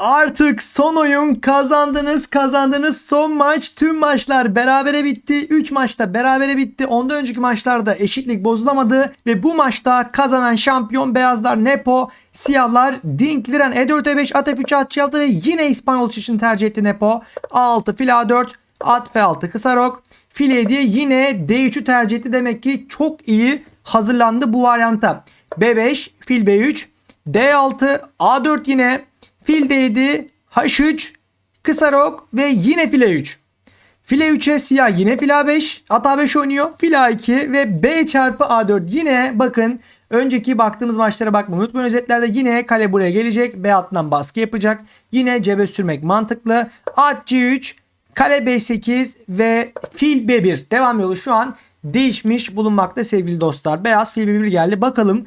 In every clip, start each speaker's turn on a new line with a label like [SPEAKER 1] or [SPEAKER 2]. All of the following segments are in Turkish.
[SPEAKER 1] Artık son oyun. Kazandınız kazandınız. Son maç. Tüm maçlar berabere bitti. 3 maçta berabere bitti. Ondan önceki maçlarda eşitlik bozulamadı. Ve bu maçta kazanan şampiyon beyazlar Nepo siyahlar Dink Liren E4 E5 at F3 at C6 ve yine İspanyol için tercih etti Nepo. A6 fil A4 at F6 kısa rok. Fil E7 yine D3'ü tercih etti. Demek ki çok iyi hazırlandı bu varyanta. B5 fil B3 D6 A4 yine Fil D7 H3 kısa rok ve yine file 3. File 3'e siyah yine fil A5 at A5 oynuyor. Fil A2 ve B çarpı A4 yine bakın önceki baktığımız maçlara bakmayı unutmayın. Özetlerde yine kale buraya gelecek. B altından baskı yapacak. Yine cebe sürmek mantıklı. At C3 kale B8 ve fil B1 devam yolu şu an değişmiş bulunmakta sevgili dostlar. Beyaz fil B1 geldi. Bakalım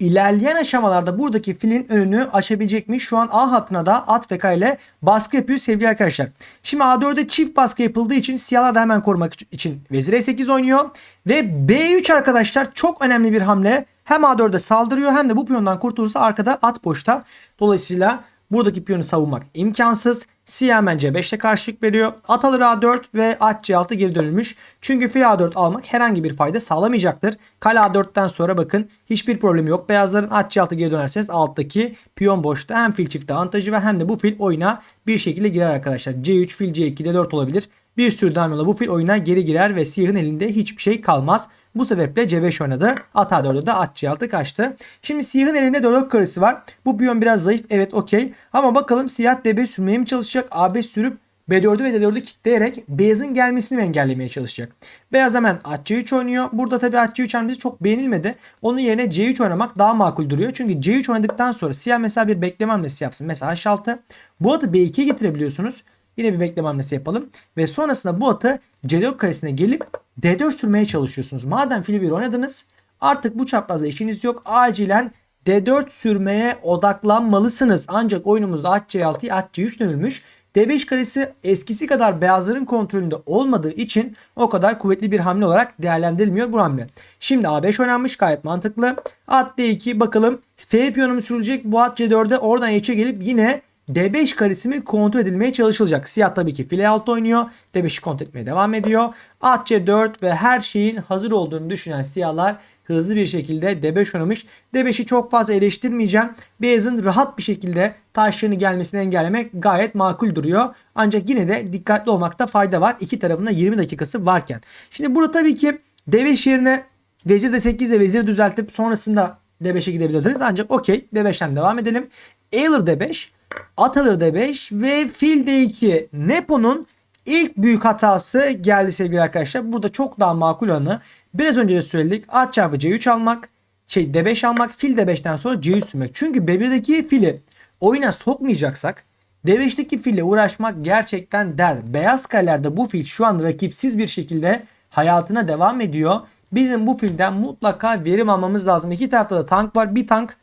[SPEAKER 1] İlerleyen aşamalarda buradaki filin önünü açabilecek mi? Şu an A hattına da at ve K baskı yapıyor sevgili arkadaşlar. Şimdi A4'de çift baskı yapıldığı için siyahlar da hemen korumak için vezir E8 oynuyor. Ve B3 arkadaşlar çok önemli bir hamle. Hem A4'de saldırıyor hem de bu piyondan kurtulursa arkada at boşta. Dolayısıyla buradaki piyonu savunmak imkansız. Siyah hemen C5'te karşılık veriyor. At alır A4 ve at C6 geri dönülmüş. Çünkü fil A4 almak herhangi bir fayda sağlamayacaktır. Kale A4'ten sonra bakın hiçbir problemi yok. Beyazların at C6 geri dönerseniz alttaki piyon boşta hem fil çifte avantajı var hem de bu fil oyuna bir şekilde girer arkadaşlar. C3 fil C2 D4 olabilir. Bir sürü devam yola bu fil oyuna geri girer ve siyahın elinde hiçbir şey kalmaz. Bu sebeple C5 oynadı. At A4'de de at C6 kaçtı. Şimdi siyahın elinde dörtlük karısı var. Bu piyon biraz zayıf. Evet okey. Ama bakalım siyah D5 sürmeye mi çalışacak? A5 sürüp B4'ü ve D4'ü kilitleyerek beyazın gelmesini mi engellemeye çalışacak? Beyaz hemen at C3 oynuyor. Burada tabii at C3 hamlesi çok beğenilmedi. Onun yerine C3 oynamak daha makul duruyor. Çünkü C3 oynadıktan sonra siyah mesela bir bekleme hamlesi yapsın. Mesela H6. Bu atı B2'ye getirebiliyorsunuz. Yine bir bekleme hamlesi yapalım. Ve sonrasında bu atı C4 karesine gelip D4 sürmeye çalışıyorsunuz. Madem fili bir oynadınız artık bu çaprazda işiniz yok. Acilen D4 sürmeye odaklanmalısınız. Ancak oyunumuzda at C6'ya at C3 dönülmüş. D5 karesi eskisi kadar beyazların kontrolünde olmadığı için o kadar kuvvetli bir hamle olarak değerlendirilmiyor bu hamle. Şimdi A5 oynanmış gayet mantıklı. At D2 bakalım F piyonu sürülecek? Bu at C4'e oradan H'e gelip yine D5 karesi mi kontrol edilmeye çalışılacak. Siyah tabii ki file 6 oynuyor. D5'i kontrol etmeye devam ediyor. At C4 ve her şeyin hazır olduğunu düşünen siyahlar hızlı bir şekilde D5 oynamış. D5'i çok fazla eleştirmeyeceğim. Beyazın rahat bir şekilde taşlarını gelmesini engellemek gayet makul duruyor. Ancak yine de dikkatli olmakta fayda var. İki tarafında 20 dakikası varken. Şimdi burada tabii ki D5 yerine vezir D8 ile vezir düzeltip sonrasında D5'e gidebilirsiniz. Ancak okey D5'ten devam edelim. Ailer D5 At alır D5 ve fil D2. Nepo'nun ilk büyük hatası geldi sevgili arkadaşlar. Burada çok daha makul olanı biraz önce de söyledik. At çarpı C3 almak, şey D5 almak, fil D5'ten sonra C3 sürmek. Çünkü B1'deki fili oyuna sokmayacaksak D5'teki fille uğraşmak gerçekten dert. Beyaz kalelerde bu fil şu an rakipsiz bir şekilde hayatına devam ediyor. Bizim bu filden mutlaka verim almamız lazım. İki tarafta da tank var. Bir tank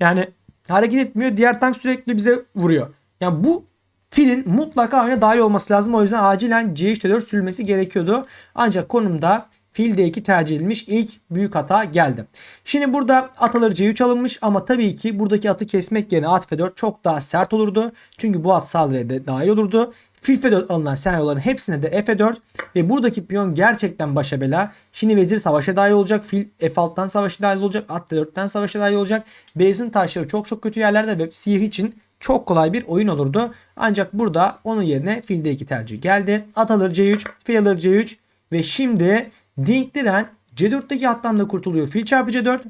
[SPEAKER 1] yani hareket etmiyor. Diğer tank sürekli bize vuruyor. Yani bu filin mutlaka oyuna dahil olması lazım. O yüzden acilen C3 sürülmesi gerekiyordu. Ancak konumda fil D2 tercih edilmiş ilk büyük hata geldi. Şimdi burada at alır C3 alınmış ama tabii ki buradaki atı kesmek yerine at F4 çok daha sert olurdu. Çünkü bu at saldırıya da dahil olurdu. Fil F4 alınan senaryoların hepsine de F4 ve buradaki piyon gerçekten başa bela. Şimdi vezir savaşa dahil olacak. Fil F6'dan savaşa dahil olacak. At D4'ten savaşa dahil olacak. Beyazın taşları çok çok kötü yerlerde ve siyah için çok kolay bir oyun olurdu. Ancak burada onun yerine fil D2 tercih geldi. At alır C3, fil alır C3 ve şimdi Dink diren C4'teki hattan da kurtuluyor. Fil çarpı C4,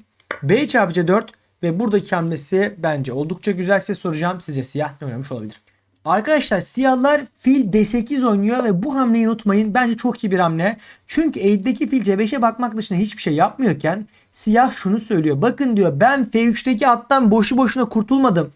[SPEAKER 1] B çarpı C4 ve buradaki hamlesi bence oldukça güzel. Size soracağım. Sizce siyah ne oynamış olabilir? Arkadaşlar siyahlar fil D8 oynuyor ve bu hamleyi unutmayın. Bence çok iyi bir hamle. Çünkü eldeki fil C5'e bakmak dışında hiçbir şey yapmıyorken siyah şunu söylüyor. Bakın diyor ben F3'teki attan boşu boşuna kurtulmadım.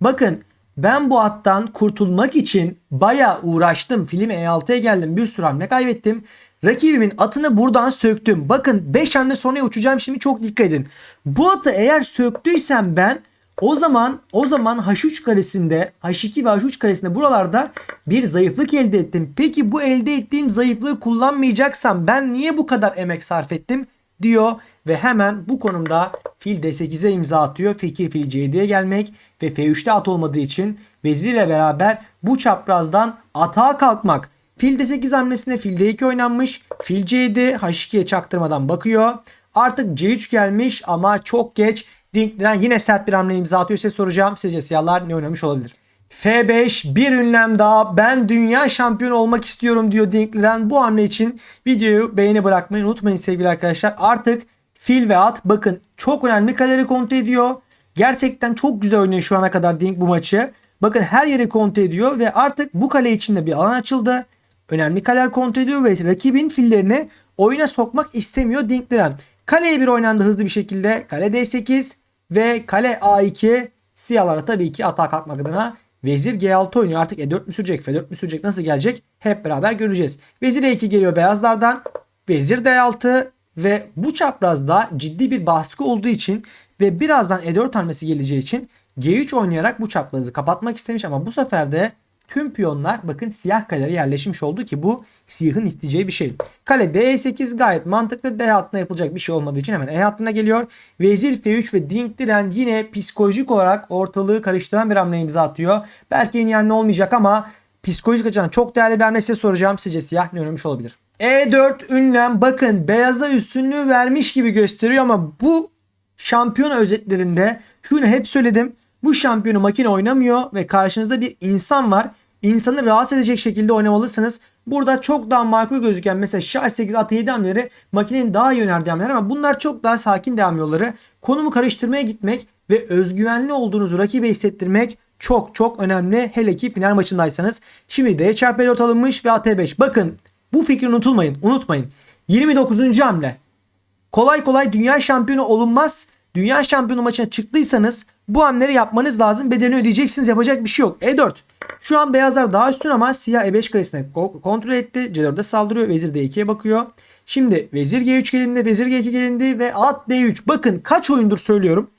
[SPEAKER 1] Bakın ben bu attan kurtulmak için baya uğraştım. Filmi E6'ya geldim. Bir sürü hamle kaybettim. Rakibimin atını buradan söktüm. Bakın 5 hamle sonra uçacağım şimdi çok dikkat edin. Bu atı eğer söktüysem ben o zaman o zaman H3 karesinde H2 ve H3 karesinde buralarda bir zayıflık elde ettim. Peki bu elde ettiğim zayıflığı kullanmayacaksam ben niye bu kadar emek sarf ettim? diyor ve hemen bu konumda fil D8'e imza atıyor. Fikir fil C7'ye gelmek ve F3'te at olmadığı için vezirle beraber bu çaprazdan atağa kalkmak. Fil D8 hamlesinde fil D2 oynanmış. Fil C7 H2'ye çaktırmadan bakıyor. Artık C3 gelmiş ama çok geç. Dink Diren yine sert bir hamle imza atıyor. Size soracağım. Sizce siyahlar ne oynamış olabilir? F5 bir ünlem daha ben dünya şampiyonu olmak istiyorum diyor Dinkli'den. Bu hamle için videoyu beğeni bırakmayı unutmayın sevgili arkadaşlar. Artık fil ve at bakın çok önemli kaleleri kontrol ediyor. Gerçekten çok güzel oynuyor şu ana kadar Dink bu maçı. Bakın her yeri kontrol ediyor ve artık bu kale içinde bir alan açıldı. Önemli kaleler kontrol ediyor ve rakibin fillerini oyuna sokmak istemiyor Dinkli'den. Kaleye bir oynandı hızlı bir şekilde. Kale D8 ve kale A2 siyahlara tabii ki atağa kalkmak adına Vezir G6 oynuyor. Artık E4 mü sürecek, F4 mü sürecek, nasıl gelecek? Hep beraber göreceğiz. Vezir E2 geliyor beyazlardan. Vezir D6 ve bu çaprazda ciddi bir baskı olduğu için ve birazdan E4 hamlesi geleceği için G3 oynayarak bu çaprazı kapatmak istemiş ama bu sefer de tüm piyonlar bakın siyah kalelere yerleşmiş oldu ki bu siyahın isteyeceği bir şey. Kale D8 gayet mantıklı. D hattına yapılacak bir şey olmadığı için hemen E hattına geliyor. Vezir F3 ve Dink Diren yine psikolojik olarak ortalığı karıştıran bir hamle imza atıyor. Belki en yerine olmayacak ama psikolojik açıdan çok değerli bir hamle size soracağım. Sizce siyah ne oynamış olabilir? E4 ünlem bakın beyaza üstünlüğü vermiş gibi gösteriyor ama bu şampiyon özetlerinde şunu hep söyledim. Bu şampiyonu makine oynamıyor ve karşınızda bir insan var. İnsanı rahatsız edecek şekilde oynamalısınız. Burada çok daha makul gözüken mesela şah 8 at 7 hamleleri makinenin daha iyi önerdiği hamleler ama bunlar çok daha sakin devam yolları. Konumu karıştırmaya gitmek ve özgüvenli olduğunuzu rakibe hissettirmek çok çok önemli. Hele ki final maçındaysanız. Şimdi D çarpı 4 alınmış ve at 5 Bakın bu fikri unutulmayın. Unutmayın. 29. hamle. Kolay kolay dünya şampiyonu olunmaz. Dünya şampiyonu maçına çıktıysanız bu hamleleri yapmanız lazım. Bedelini ödeyeceksiniz. Yapacak bir şey yok. E4. Şu an beyazlar daha üstün ama siyah E5 karesine kontrol etti. C4'e saldırıyor. Vezir D2'ye bakıyor. Şimdi vezir G3 gelindi. Vezir G2 gelindi ve at D3. Bakın kaç oyundur söylüyorum.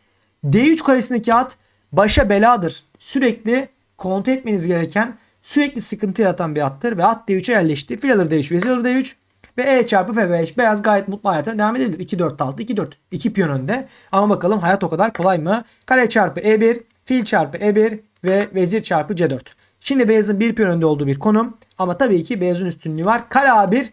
[SPEAKER 1] D3 karesindeki at başa beladır. Sürekli kontrol etmeniz gereken sürekli sıkıntı yaratan bir attır ve at D3'e yerleşti. Fil alır D3, vezir alır D3 ve E çarpı F5. Beyaz gayet mutlu hayatına devam edebilir. 2-4 6 2-4. 2 piyon önde. Ama bakalım hayat o kadar kolay mı? Kale çarpı E1, fil çarpı E1 ve vezir çarpı C4. Şimdi beyazın bir piyon önde olduğu bir konum. Ama tabii ki beyazın üstünlüğü var. Kale A1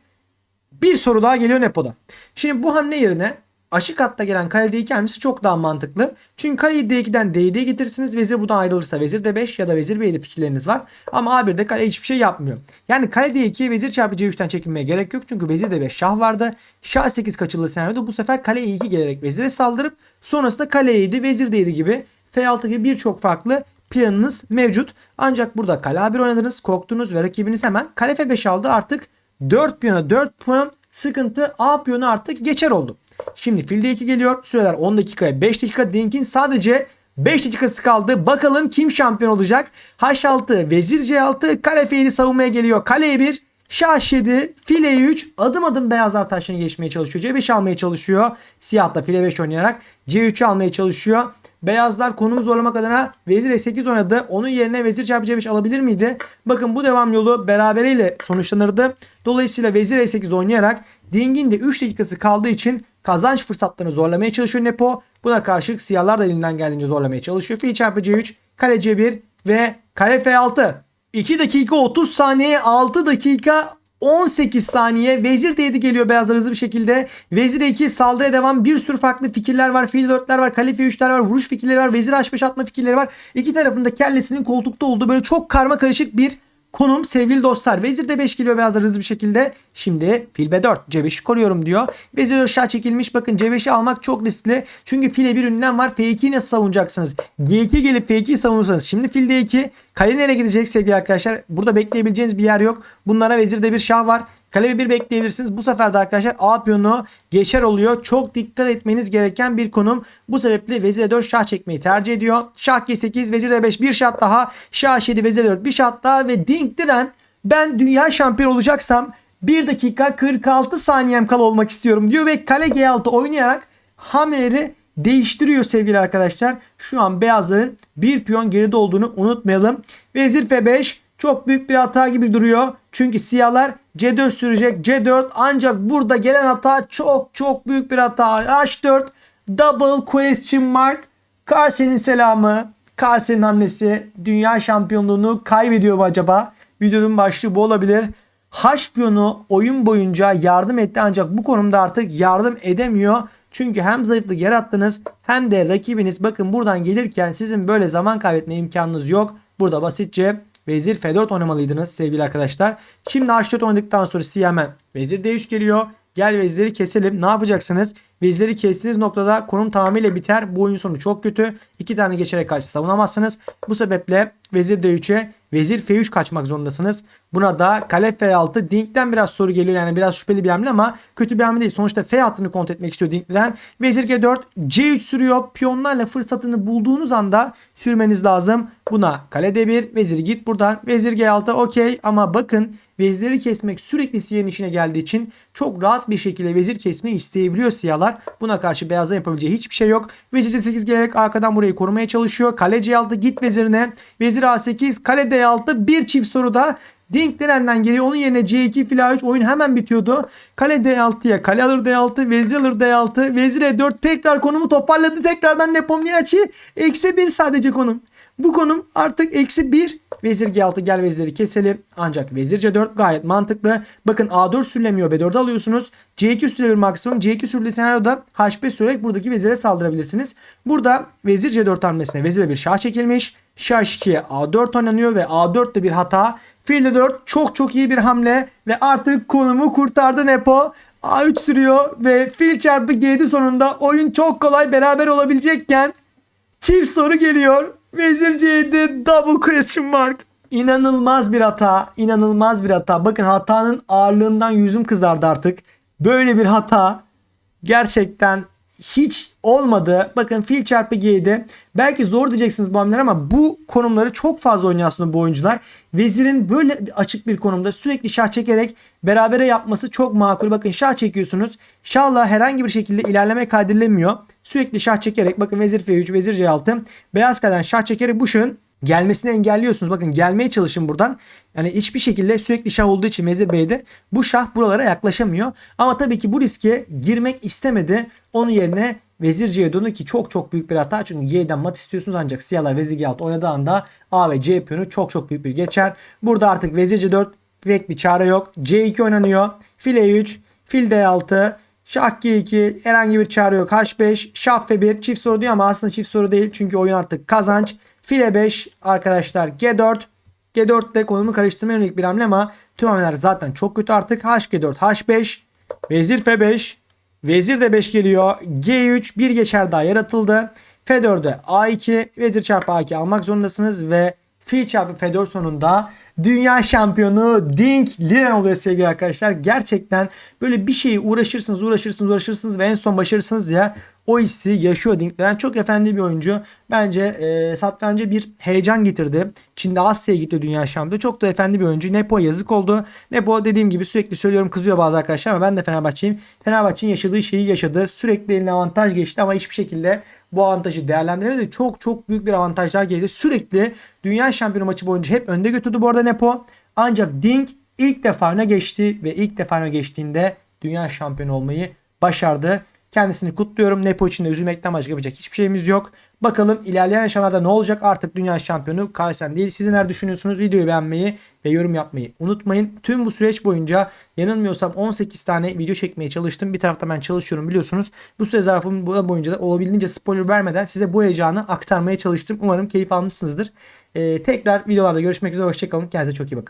[SPEAKER 1] bir soru daha geliyor Nepo'da. Şimdi bu hamle yerine aşık hatta gelen kale D2 hamlesi çok daha mantıklı. Çünkü kaleyi D2'den D7'ye getirirsiniz. Vezir buradan ayrılırsa vezir D5 ya da vezir B7 fikirleriniz var. Ama A1'de kale hiçbir şey yapmıyor. Yani kale D2'ye vezir çarpı C3'ten çekinmeye gerek yok. Çünkü vezir D5 şah vardı. Şah 8 kaçırılı senaryoda bu sefer kale E2 gelerek vezire saldırıp sonrasında kale E7 vezir D7 gibi F6 gibi birçok farklı planınız mevcut. Ancak burada kale A1 oynadınız, korktunuz ve rakibiniz hemen kale F5 aldı. Artık 4 piyona 4 puan sıkıntı A piyonu artık geçer oldu. Şimdi fil D2 geliyor. Süreler 10 dakikaya 5 dakika. Dink'in sadece 5 dakikası kaldı. Bakalım kim şampiyon olacak? H6, vezir C6, kale F7 savunmaya geliyor. Kale E1, şah 7, file 3 adım adım beyazlar taşını geçmeye çalışıyor. C5 almaya çalışıyor. Siyah da file 5 oynayarak C3 almaya çalışıyor. Beyazlar konumu zorlamak adına vezir E8 oynadı. Onun yerine vezir çarpı C5 alabilir miydi? Bakın bu devam yolu berabereyle sonuçlanırdı. Dolayısıyla vezir E8 oynayarak Ding'in de 3 dakikası kaldığı için kazanç fırsatlarını zorlamaya çalışıyor Nepo. Buna karşılık siyahlar da elinden geldiğince zorlamaya çalışıyor. Fil çarpı C3, kale C1 ve kale F6. 2 dakika 30 saniye 6 dakika 18 saniye vezir D7 geliyor beyazlar hızlı bir şekilde. Vezir 2 saldırıya devam bir sürü farklı fikirler var. Fil 4'ler var. Kale F3'ler var. Vuruş fikirleri var. Vezir H5 atma fikirleri var. İki tarafında kellesinin koltukta olduğu böyle çok karma karışık bir konum sevgili dostlar. Vezir de 5 geliyor beyazlar hızlı bir şekilde. Şimdi fil B4 C5'i koruyorum diyor. Vezir aşağı çekilmiş. Bakın C5'i almak çok riskli. Çünkü file bir ünlem var. F2'yi nasıl savunacaksınız? G2 gelip F2'yi savunursanız. Şimdi fil D2. Kale nereye gidecek sevgili arkadaşlar? Burada bekleyebileceğiniz bir yer yok. Bunlara vezirde bir şah var. Kale bir bekleyebilirsiniz. Bu sefer de arkadaşlar A piyonu geçer oluyor. Çok dikkat etmeniz gereken bir konum. Bu sebeple vezir 4 şah çekmeyi tercih ediyor. Şah G8, vezir D5 bir şat daha. Şah 7, vezir 4 bir şat daha ve Dink Diren ben dünya şampiyon olacaksam 1 dakika 46 saniyem kala olmak istiyorum diyor ve kale G6 oynayarak hamleleri değiştiriyor sevgili arkadaşlar. Şu an beyazların bir piyon geride olduğunu unutmayalım. Vezir F5 çok büyük bir hata gibi duruyor. Çünkü siyahlar C4 sürecek. C4 ancak burada gelen hata çok çok büyük bir hata. H4 double question mark. Carsen'in selamı. Carsen'in hamlesi. Dünya şampiyonluğunu kaybediyor mu acaba? Videonun başlığı bu olabilir. H piyonu oyun boyunca yardım etti ancak bu konumda artık yardım edemiyor. Çünkü hem zayıflık yarattınız hem de rakibiniz bakın buradan gelirken sizin böyle zaman kaybetme imkanınız yok. Burada basitçe Vezir F4 oynamalıydınız sevgili arkadaşlar. Şimdi H4 oynadıktan sonra size hemen Vezir D3 geliyor. Gel veziri keselim. Ne yapacaksınız? Veziri kestiğiniz noktada konum tamamıyla biter. Bu oyun sonu çok kötü. İki tane geçerek karşı savunamazsınız. Bu sebeple vezir D3'e vezir F3 kaçmak zorundasınız. Buna da kale F6. Dink'ten biraz soru geliyor. Yani biraz şüpheli bir hamle ama kötü bir hamle değil. Sonuçta F hattını kontrol etmek istiyor Dink'ten. Vezir G4 C3 sürüyor. Piyonlarla fırsatını bulduğunuz anda sürmeniz lazım. Buna kale D1. Vezir git buradan. Vezir G6 okey ama bakın veziri kesmek sürekli siyahın işine geldiği için çok rahat bir şekilde vezir kesmeyi isteyebiliyor siyahlar. Buna karşı beyazların yapabileceği hiçbir şey yok. Vezir C8 gelerek arkadan burayı korumaya çalışıyor. Kale C6 git vezirine. Vezir A8 kale D6 bir çift soruda Dink nereden geliyor? Onun yerine C2 fila 3 oyun hemen bitiyordu. Kale D6'ya kale alır D6 vezir alır D6 vezir E4 tekrar konumu toparladı. Tekrardan Nepomniachtchi eksi 1 sadece konum. Bu konum artık eksi 1. Vezir G6 gel veziri keselim. Ancak vezir C4 gayet mantıklı. Bakın A4 sürülemiyor B4 alıyorsunuz. C2 sürülebilir maksimum. C2 sürüldüğü senaryoda H5 sürerek buradaki vezire saldırabilirsiniz. Burada vezir C4 hamlesine vezire bir şah çekilmiş. Şah 2'ye A4 oynanıyor ve A4'te bir hata. Fil D4 çok çok iyi bir hamle ve artık konumu kurtardı Nepo. A3 sürüyor ve fil çarpı G7 sonunda oyun çok kolay beraber olabilecekken Çift soru geliyor. Vezir C'de double question mark. İnanılmaz bir hata. inanılmaz bir hata. Bakın hatanın ağırlığından yüzüm kızardı artık. Böyle bir hata gerçekten hiç olmadı. Bakın fil çarpı G'de. Belki zor diyeceksiniz bu hamleler ama bu konumları çok fazla oynuyor aslında bu oyuncular. Vezirin böyle açık bir konumda sürekli şah çekerek berabere yapması çok makul. Bakın şah çekiyorsunuz. Şahla herhangi bir şekilde ilerleme kaydedilemiyor. Sürekli şah çekerek bakın vezir F3, vezir C6. Beyaz kaleden şah çekerek bu şahın gelmesini engelliyorsunuz. Bakın gelmeye çalışın buradan. Yani hiçbir şekilde sürekli şah olduğu için vezir B'de bu şah buralara yaklaşamıyor. Ama tabii ki bu riske girmek istemedi. Onun yerine vezir C'ye döndü ki çok çok büyük bir hata. Çünkü Y'den mat istiyorsunuz ancak siyahlar vezir G6 oynadığı anda A ve C piyonu çok çok büyük bir geçer. Burada artık vezir C4 pek bir çare yok. C2 oynanıyor. Fil E3, fil D6, Şah G2 herhangi bir çare yok. H5, şah F1 çift soru diyor ama aslında çift soru değil. Çünkü oyun artık kazanç. File 5 arkadaşlar G4. G4'te konumu karıştırmaya yönelik bir hamle ama tüm hamleler zaten çok kötü artık. H4, H5, Vezir F5, Vezir de 5 geliyor. G3 bir geçer daha yaratıldı. F4'e A2, Vezir çarpı A2 almak zorundasınız ve Fil çarpı F4 sonunda dünya şampiyonu Dink Liren oluyor sevgili arkadaşlar. Gerçekten böyle bir şeyi uğraşırsınız uğraşırsınız uğraşırsınız ve en son başarırsınız ya o hissi yaşıyor Dink Liren. Çok efendi bir oyuncu. Bence e, satranca bir heyecan getirdi. Çin'de Asya'ya gitti dünya şampiyonu. Çok da efendi bir oyuncu. Nepo yazık oldu. Nepo dediğim gibi sürekli söylüyorum kızıyor bazı arkadaşlar ama ben de Fenerbahçe'yim. Fenerbahçe'nin yaşadığı şeyi yaşadı. Sürekli eline avantaj geçti ama hiçbir şekilde bu avantajı değerlendiremedi. Çok çok büyük bir avantajlar geldi. Sürekli dünya şampiyonu maçı boyunca hep önde götürdü bu arada Nepo. Ancak Dink ilk defa öne geçti ve ilk defa öne geçtiğinde dünya şampiyonu olmayı başardı. Kendisini kutluyorum. Nepo için de üzülmekten başka yapacak hiçbir şeyimiz yok. Bakalım ilerleyen aşamalarda ne olacak? Artık dünya şampiyonu Carlsen değil. Siz neler düşünüyorsunuz? Videoyu beğenmeyi ve yorum yapmayı unutmayın. Tüm bu süreç boyunca yanılmıyorsam 18 tane video çekmeye çalıştım. Bir tarafta ben çalışıyorum biliyorsunuz. Bu süre zarfının boyunca da olabildiğince spoiler vermeden size bu heyecanı aktarmaya çalıştım. Umarım keyif almışsınızdır. Ee, tekrar videolarda görüşmek üzere. Hoşçakalın. Kendinize çok iyi bakın.